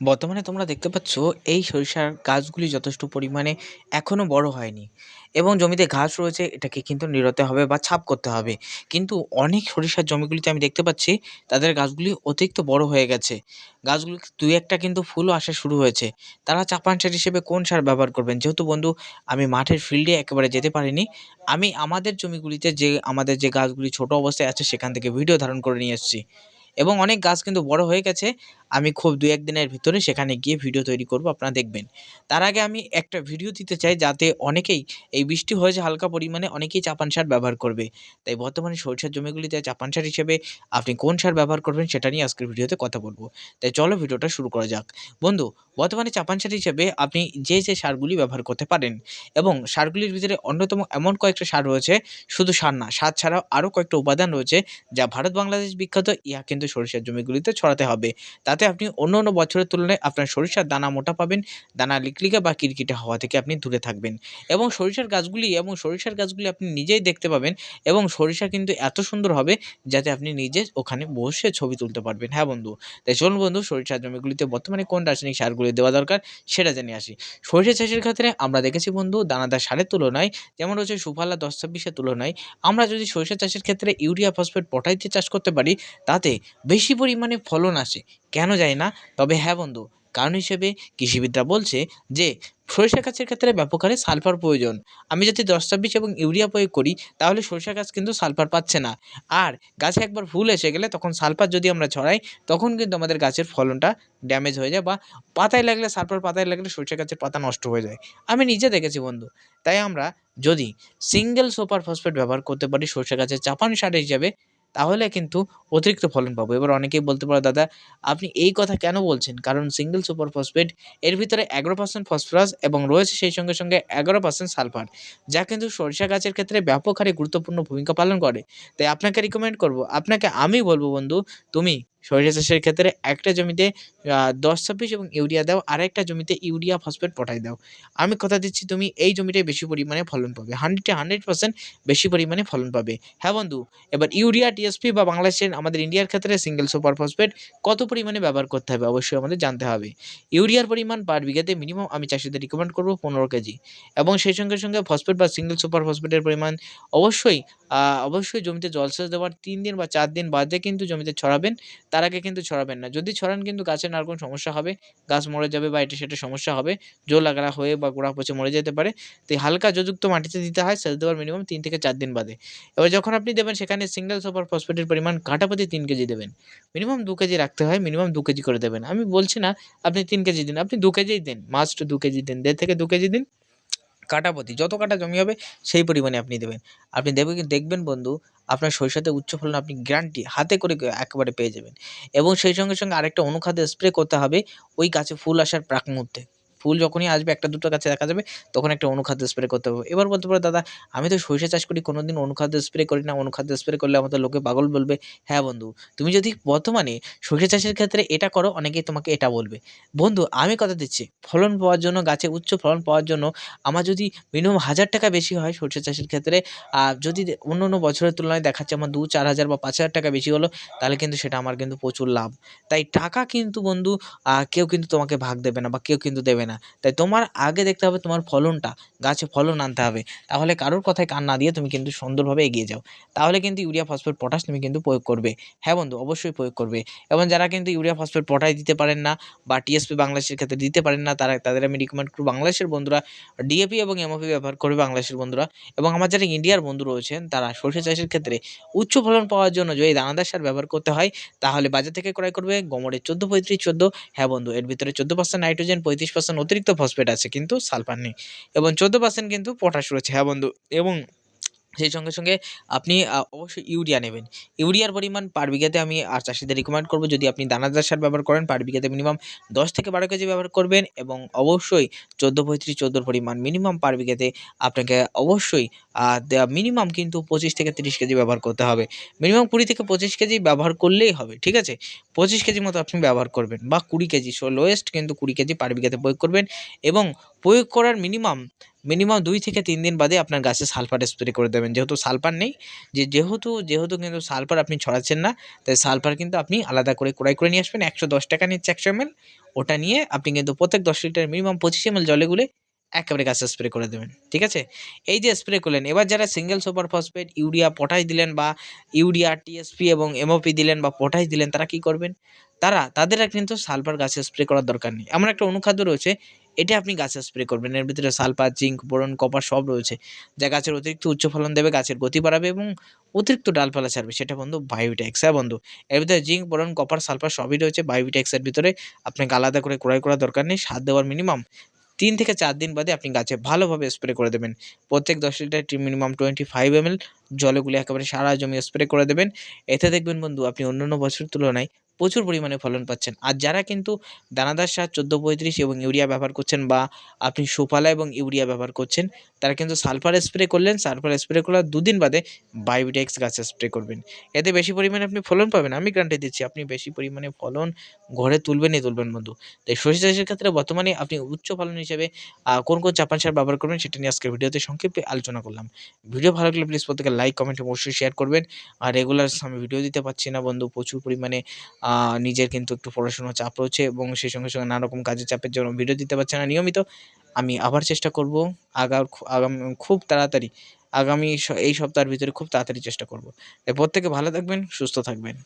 বর্তমানে তোমরা দেখতে পাচ্ছ, এই সরিষার গাছগুলি যথেষ্ট পরিমাণে এখনও বড় হয়নি। এবং জমিতে ঘাস রয়েছে, এটাকে কিন্তু নিড়াতে হবে বা ছাপ করতে হবে। কিন্তু অনেক সরিষার জমিগুলিতে আমি দেখতে পাচ্ছি, তাদের গাছগুলি অতিরিক্ত বড় হয়ে গেছে। গাছগুলি দুই একটা কিন্তু ফুলও আসা শুরু হয়েছে। তারা চাপান সার হিসেবে কোন সার ব্যবহার করবেন? যেহেতু বন্ধু, আমি মাঠের ফিল্ডে একেবারে যেতে পারিনি। আমি আমাদের জমিগুলিতে যে, আমাদের যে গাছগুলি ছোট অবস্থায় আছে, সেখান থেকে ভিডিও ধারণ করে নিয়ে এসেছি। এবং অনেক গাছ কিন্তু বড় হয়ে গেছে। আমি খুব দু এক দিনের ভিতরে সেখানে গিয়ে ভিডিও তৈরি করব, আপনারা দেখবেন। তার আগে আমি একটা ভিডিও দিতে চাই যাতে অনেকেই এই বৃষ্টি হয়েছে হালকা পরিমাণে অনেকেই চাপান সার ব্যবহার করবে। তাই বর্তমানে সরিষার জমিগুলিতে চাপান সার হিসেবে আপনি কোন সার ব্যবহার করবেন সেটা নিয়ে আজকের ভিডিওতে কথা বলব। তাই চলো ভিডিওটা শুরু করা যাক। বন্ধু, বর্তমানে চাপান সার হিসেবে আপনি যে যে সারগুলি ব্যবহার করতে পারেন এবং সারগুলির ভিতরে অন্যতম এমন কয়েকটা সার রয়েছে, শুধু সার না, সার ছাড়াও আরও কয়েকটা উপাদান রয়েছে যা ভারত বাংলাদেশ বিখ্যাত, ইহা কিন্তু সরিষার জমিগুলিতে ছড়াতে হবে। তাতে আপনি অন্য অন্য বছরের তুলনায় আপনার সরিষার দানা মোটা পাবেন, দানা লিকলিকা বা কিরকিটে হওয়া থেকে আপনি দূরে থাকবেন। এবং সরিষার গাছগুলি এবং সরিষার গাছগুলি আপনি নিজেই দেখতে পাবেন এবং সরিষা কিন্তু এত সুন্দর হবে যাতে আপনি নিজে ওখানে বসে ছবি তুলতে পারবেন। হ্যাঁ বন্ধু? তাই চলুন বন্ধু, সরিষার জমিগুলিতে বর্তমানে কোন রাসায়নিক সারগুলি দেওয়া দরকার সেটা জেনে আসি। সরিষা চাষের ক্ষেত্রে আমরা দেখেছি বন্ধু, দানাদার সারের তুলনায়, যেমন রয়েছে সুফালা দশ ছাব্বিশের তুলনায়, আমরা যদি সরিষা চাষের ক্ষেত্রে ইউরিয়া, ফসফেট পটাইতে চাষ করতে পারি, তাতে বেশি পরিমাণে ফলন আসে। কেন যায় না, তবে হ্যাঁ বন্ধু, কারণ হিসেবে কৃষিবিদরা বলছে যে সরিষা গাছের ক্ষেত্রে ব্যাপক হারে সালফার প্রয়োজন। আমি যদি দশ ছাব্বিশ এবং ইউরিয়া প্রয়োগ করি, তাহলে সরিষা গাছ কিন্তু সালফার পাচ্ছে না। আর গাছে একবার ফুল এসে গেলে তখন সালফার যদি আমরা ছড়াই, তখন কিন্তু আমাদের গাছের ফলনটা ড্যামেজ হয়ে যায় বা পাতায় লাগলে সালফার, পাতায় লাগলে সরিষা গাছের পাতা নষ্ট হয়ে যায়। আমি নিজে দেখেছি বন্ধু, তাই আমরা যদি সিঙ্গেল সুপার ফসফেট ব্যবহার করতে পারি সরিষা গাছের চাপান সার হিসাবে তাহলে কিন্তু অতিরিক্ত ফলন পাবো। এবার অনেকেই বলতে পারো, দাদা, আপনি এই কথা কেন বলছেন? কারণ সিঙ্গেল সুপার ফসফেট এর ভিতরে এগারো পার্সেন্ট ফসফরাস এবং রয়েছে সেই সঙ্গে সঙ্গে এগারো পার্সেন্ট সালফার যা কিন্তু সরিষা গাছের ক্ষেত্রে ব্যাপক হারে গুরুত্বপূর্ণ ভূমিকা পালন করে। তাই আপনাকে রিকমেন্ড করব, আপনাকে আমি বলব বন্ধু, তুমি সরিষা চাষের ক্ষেত্রে একটা জমিতে দশ ছাব্বিশ এবং ইউরিয়া দাও আর একটা জমিতে ইউরিয়া ফসফেট পটাই দাও। আমি কথা দিচ্ছি, তুমি এই জমিটায় বেশি পরিমাণে ফলন পাবে। হান্ড্রেডে হান্ড্রেড পার্সেন্ট বেশি পরিমাণে ফলন পাবে। হ্যাঁ বন্ধু, এবার ইউরিয়া টিএসপি বা বাংলাদেশের আমাদের ইন্ডিয়ার ক্ষেত্রে সিঙ্গেল সুপার ফসফেট কত পরিমাণে ব্যবহার করতে হবে অবশ্যই আমাদের জানতে হবে। ইউরিয়ার পরিমাণ পার বিঘাতে মিনিমাম আমি চাষিদের রিকমেন্ড করব পনেরো কেজি। এবং সেই সঙ্গে সঙ্গে ফসফেট বা সিঙ্গেল সুপার ফসফেটের পরিমাণ অবশ্যই অবশ্যই জমিতে জলসেচ দেওয়ার তিন দিন বা চার দিন বাদে কিন্তু জমিতে ছড়াবেন। তার আগে কিন্তু ছড়াবেন না। যদি ছড়ান কিন্তু গাছের নানা রকম সমস্যা হবে, গাছ মরে যাবে বা এটা সেটা সমস্যা হবে জল লাগারা হয়ে বা গোড়া পচে মরে যেতে পারে। তো হালকা যযুক্ত মাটিতে দিতে হয়, সেচ দেওয়ার মিনিমাম তিন থেকে চার দিন বাদে। এবার যখন আপনি দেবেন, সেখানে সিঙ্গেল সুপার ফসফেটের পরিমাণ কাটাপতি তিন কেজি দেবেন। মিনিমাম দু কেজি রাখতে হয় মিনিমাম দু কেজি করে দেবেন। আমি বলছি না, আপনি তিন কেজি দিন, আপনি দু কেজিই দিন মাস্ট দু কেজি দিন, দেড় থেকে দু কেজি দিন। কাটাপতি যত কাটা জমি হবে সেই পরিমাণে আপনি দেবেন। আপনি দেবে দেখবেন বন্ধু, আপনার সরিষাতে উচ্চ ফলন আপনি গ্যারান্টি হাতে করে একেবারে পেয়ে যাবেন। এবং সেই সঙ্গে সঙ্গে আরেকটা অনুখাদ্য স্প্রে করতে হবে, ওই গাছে ফুল আসার প্রাক মুহূর্তে। ফুল যখনই আসবে একটা দুটো গাছে দেখা যাবে, তখন একটা অনুখাদ্য স্প্রে করতে হবে। এবার বলতে পারো, দাদা, আমি তো সরিষা চাষ করি কোনো দিন অনুখাদ্য স্প্রে করি না, অনুখাদ্য স্প্রে করলে আমাদের লোকে পাগল বলবে হ্যাঁ বন্ধু, তুমি যদি বর্তমানে সরিষা চাষের ক্ষেত্রে এটা করো, অনেকেই তোমাকে এটা বলবে। বন্ধু, আমি কথা দিচ্ছি, ফলন পাওয়ার জন্য, গাছে উচ্চ ফলন পাওয়ার জন্য আমার যদি মিনিমাম হাজার টাকা বেশি হয় সরিষা চাষের ক্ষেত্রে যদি অন্য অন্য বছরের তুলনায় দেখাচ্ছে আমার দু চার হাজার বা পাঁচ হাজার টাকা বেশি হলো, তাহলে কিন্তু সেটা আমার কিন্তু প্রচুর লাভ। তাই টাকা কিন্তু বন্ধু কেউ কিন্তু তোমাকে ভাগ দেবে না বা কেউ কিন্তু দেবে না। তাই তোমার আগে দেখতে হবে তোমার ফলনটা, গাছে ফলন আনতে হবে। তাহলে কারোর কথায় কান না দিয়ে তুমি কিন্তু সুন্দরভাবে এগিয়ে যাও। তাহলে কিন্তু ইউরিয়া, ফসফেট, পটাশ তুমি কিন্তু প্রয়োগ করবে। হ্যাঁ বন্ধু, অবশ্যই প্রয়োগ করবে। এবং যারা কিন্তু ইউরিয়া, ফসফেট, পটাশ দিতে পারেন না বা টিএসপি বাংলাদেশের ক্ষেত্রে দিতে পারেন না, তারা, তাদের আমি রিকমেন্ড করব বাংলাদেশের বন্ধুরা ডিএপি এবং এমওপি ব্যবহার করবে বাংলাদেশের বন্ধুরা। এবং আমার যারা ইন্ডিয়ার বন্ধু রয়েছেন, তারা সরষে চাষের ক্ষেত্রে উচ্চ ফলন পাওয়ার জন্য যদি দানাদার সার ব্যবহার করতে হয়, তাহলে বাজার থেকে ক্রয় করবে গমরের চোদ্দ পঁয়ত্রিশ চোদ্দ। হ্যাঁ বন্ধু, এর ভিতরে চোদ্দ পার্সেন্ট নাইট্রোজেন পঁয়ত্রিশ পার্সেন্ট অতিরিক্ত ফসফেট আছে কিন্তু সালফার নেই। এবং চোদ্দ পার্সেন্ট কিন্তু পটাশ রয়েছে। হ্যাঁ বন্ধু, এবং সেই সঙ্গে সঙ্গে আপনি অবশ্যই ইউরিয়া নেবেন। ইউরিয়ার পরিমাণ পার বিঘাতে আমি আর চাষিদের রিকমেন্ড করব। যদি আপনি দানাদার সার ব্যবহার করেন পার বিঘাতে মিনিমাম দশ থেকে বারো কেজি ব্যবহার করবেন এবং অবশ্যই চোদ্দ পঁয়ত্রিশ চোদ্দোর পরিমাণ মিনিমাম পার বিঘাতে আপনাকে অবশ্যই মিনিমাম কিন্তু পঁচিশ থেকে তিরিশ কেজি ব্যবহার করতে হবে। মিনিমাম কুড়ি থেকে পঁচিশ কেজি ব্যবহার করলেই হবে, ঠিক আছে? পঁচিশ কেজি মতো আপনি ব্যবহার করবেন বা কুড়ি কেজি সো লোয়েস্ট কিন্তু কুড়ি কেজি পার বিঘাতে প্রয়োগ করবেন এবং প্রয়োগ করার মিনিমাম মিনিমাম দুই থেকে তিন দিন বাদে আপনার গাছে সালফার স্প্রে করে দেবেন। যেহেতু সালফার নেই, যে যেহেতু যেহেতু কিন্তু সালফার আপনি ছড়াচ্ছেন না, তাই সালফার কিন্তু আপনি আলাদা করে ক্রয় করে নিয়ে আসবেন। একশো দশ টাকা নিচ্ছে একশো এমএল ওটা নিয়ে আপনি কিন্তু প্রত্যেক দশ লিটার মিনিমাম পঁচিশ এম জলে গুলে একেবারে গাছে স্প্রে করে দেবেন। ঠিক আছে? এই যে স্প্রে করলেন, এবার যারা single super phosphate urea potash দিলেন বা ইউরিয়া টিএসপি এবং এমওপি দিলেন বা পটাশ দিলেন, তারা কি করবেন? তারা, তাদের কিন্তু সালফার গাছে স্প্রে করার দরকার নেই। এমন একটা অনুখাদ্য রয়েছে এটা আপনি গাছে স্প্রে করবেন। এর ভিতরে সালফার, জিঙ্ক, বোরন কপার সব রয়েছে। যা গাছের অতিরিক্ত উচ্চ ফলন দেবে, গাছের গতি বাড়াবে এবং অতিরিক্ত ডালপালা ছাড়বে। সেটা বন্ধু বায়োটেক্স হ্যাঁ বন্ধু। এর ভিতরে জিঙ্ক, বোরন কপার সালফার সবই রয়েছে। বায়োটেক্সের ভিতরে আপনাকে আলাদা করে ক্রয় করার দরকার নেই। সার দেওয়ার মিনিমাম তিন থেকে চার দিন বাদে আপনি গাছে ভালোভাবে স্প্রে করে দেবেন। প্রত্যেক দশ litre minimum twenty five M L জলগুলি একেবারে সারা জমি স্প্রে করে দেবেন। এতে দেখবেন বন্ধু আপনি অন্যান্য বছরের তুলনায় প্রচুর পরিমাণে ফলন পাচ্ছেন। আর যারা কিন্তু দানাদার সার চোদ্দ পঁয়ত্রিশ এবং ইউরিয়া ব্যবহার করছেন বা আপনি সুফলা এবং ইউরিয়া ব্যবহার করছেন, তারা কিন্তু সালফার স্প্রে করলেন, সালফার স্প্রে করার দুদিন বাদে বায়োটেক্স গাছে স্প্রে করবেন। এতে বেশি পরিমাণে আপনি ফলন পাবেন, আমি গ্যারান্টি দিচ্ছি, আপনি বেশি পরিমাণে ফলন ঘরে তুলবেনই তুলবেন বন্ধু। তাই সরিষা চাষের ক্ষেত্রে বর্তমানে আপনি উচ্চ ফলন হিসেবে কোন কোন চাপান সার ব্যবহার করবেন সেটা নিয়ে আজকের ভিডিওতে সংক্ষেপে আলোচনা করলাম। ভিডিও ভালো লাগলে প্লিজ প্রত্যেকে লাইক কমেন্ট অবশ্যই শেয়ার করবেন। আর রেগুলার আমি ভিডিও দিতে পারছি না বন্ধু, প্রচুর পরিমাণে নিজের কিন্তু একটু পড়াশোনার চাপ রয়েছে এবং সেই সঙ্গে সঙ্গে নানা রকম কাজের চাপের জন্য ভিডিও দিতে পারছে না। নিয়মিত আমি আবার চেষ্টা করব আগা আগাম খুব তাড়াতাড়ি আগামী এই সপ্তাহের ভিতরে খুব তাড়াতাড়ি চেষ্টা করব। এরপর থেকে ভালো থাকবেন, সুস্থ থাকবেন।